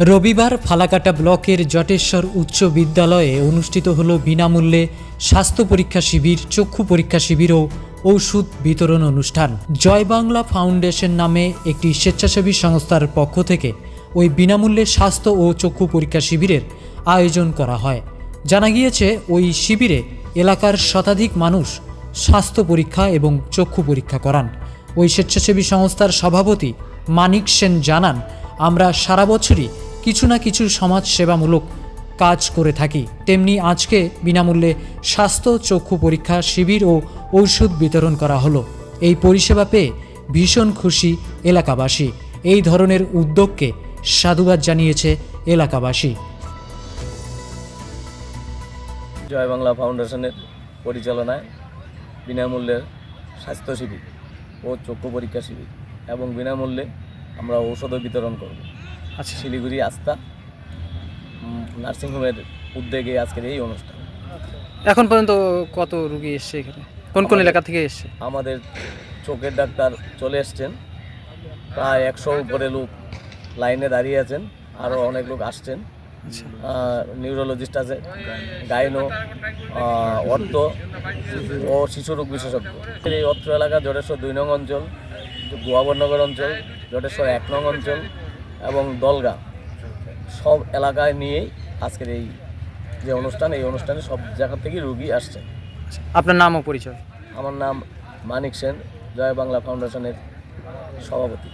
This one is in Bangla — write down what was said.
রবিবার ফালাকাটা ব্লকের জটেশ্বর উচ্চ বিদ্যালয়ে অনুষ্ঠিত হল বিনামূল্যে স্বাস্থ্য পরীক্ষা শিবির, চক্ষু পরীক্ষা শিবির ও ঔষধ বিতরণ অনুষ্ঠান। জয় বাংলা ফাউন্ডেশন নামে একটি স্বেচ্ছাসেবী সংস্থার পক্ষ থেকে ওই বিনামূল্যে স্বাস্থ্য ও চক্ষু পরীক্ষা শিবিরের আয়োজন করা হয়। জানা গিয়েছে, ওই শিবিরে এলাকার শতাধিক মানুষ স্বাস্থ্য পরীক্ষা এবং চক্ষু পরীক্ষা করান। ওই স্বেচ্ছাসেবী সংস্থার সভাপতি মানিক সেন জানান, আমরা সারা বছরই কিছু না কিছু সমাজ সেবামূলক কাজ করে থাকি। তেমনি আজকে বিনামূল্যে স্বাস্থ্য, চক্ষু পরীক্ষা, শিবির ও ঔষধ বিতরণ করা হলো। এই পরিষেবা পেয়ে ভীষণ খুশি এলাকাবাসী। এই ধরনের উদ্যোগকে সাধুবাদ জানিয়েছে এলাকাবাসী। জয় বাংলা ফাউন্ডেশনের পরিচালনায় বিনামূল্যে স্বাস্থ্য শিবির ও চক্ষু পরীক্ষা শিবির এবং বিনামূল্যে আমরা ঔষধও বিতরণ করব। আচ্ছা। শিলিগুড়ি আস্থা নার্সিংহোমের উদ্যোগে আজকের এই অনুষ্ঠান। এখন পর্যন্ত কত রুগী এসছে এখানে? কোন কোন এলাকা থেকে এসছে? আমাদের চোখের ডাক্তার চলে এসছেন। প্রায় একশো উপরে লোক লাইনে দাঁড়িয়ে আছেন। আরও অনেক লোক আসছেন। আচ্ছা। নিউরোলজিস্ট আছে গাইনো অর্থ ও শিশু রোগ বিশেষজ্ঞ। এই অত্র এলাকা জটেশ্বর দুই নং অঞ্চল। গোয়াবরনগর অঞ্চল জটেশ্বর এক নং অঞ্চল এবং দলগা সব এলাকায় নিয়েই আজকের এই যে অনুষ্ঠান এই অনুষ্ঠানে সব জায়গা থেকেই রুগী আসছে। আপনার নাম ও পরিচয় আমার নাম মানিক সেন জয় বাংলা ফাউন্ডেশনের সভাপতি